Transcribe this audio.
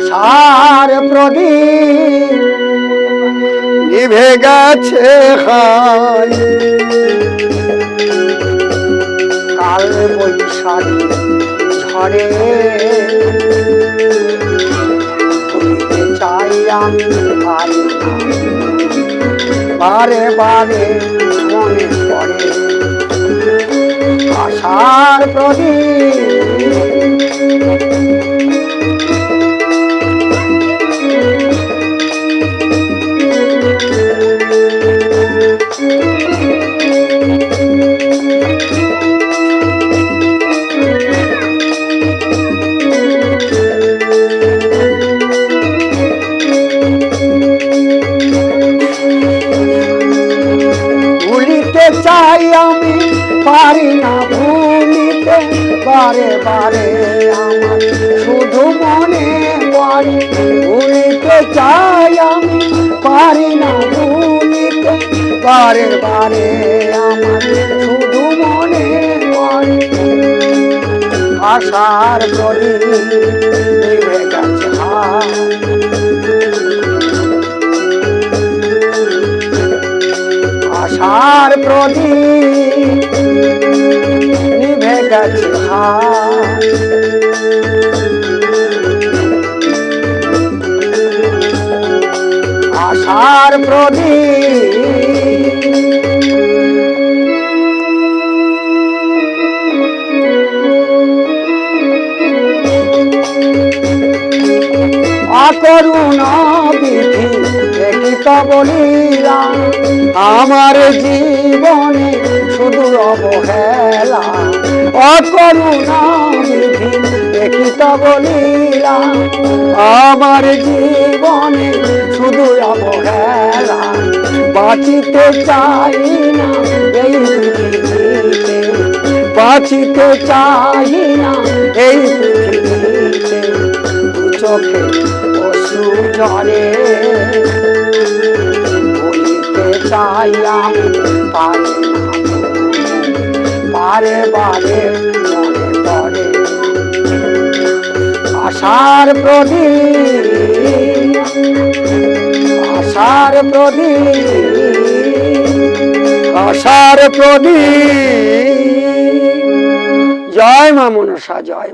আশার প্রদীপ গেছে কাল বৈশাখী ভুলিতে চাই আমি পারি বারে বারে মনে পড়ে আশার প্রদীপ। আমি পারি না ভুলিতে। বারে বারে আমার শুধু মনে পড়ে। ভুলিতে চাই আমি, পারি না ভুলিতে। বারে বারে আমার শুধু মনে পড়ে। আশার প্রদীপ আশার প্রদীপ নিভে গেছে আশার প্রদীপ অকরুণা বিধি বলিলাম আমার জীবনে শুধু অবহেলা অকরুণা বিধি দেখিত আমার জীবনে শুধু অবহেলা, বাঁচিতে চাই না এই পৃথিবীতে, বাঁচিতে চাই না এই পৃথিবীতে চোখে পশু জলে বলিতে চাই আমি পারে বারে মনে পড়ে। আশার প্রদীপ আশার প্রদীপ আশার প্রদীপ। জয় মা মনসা, জয়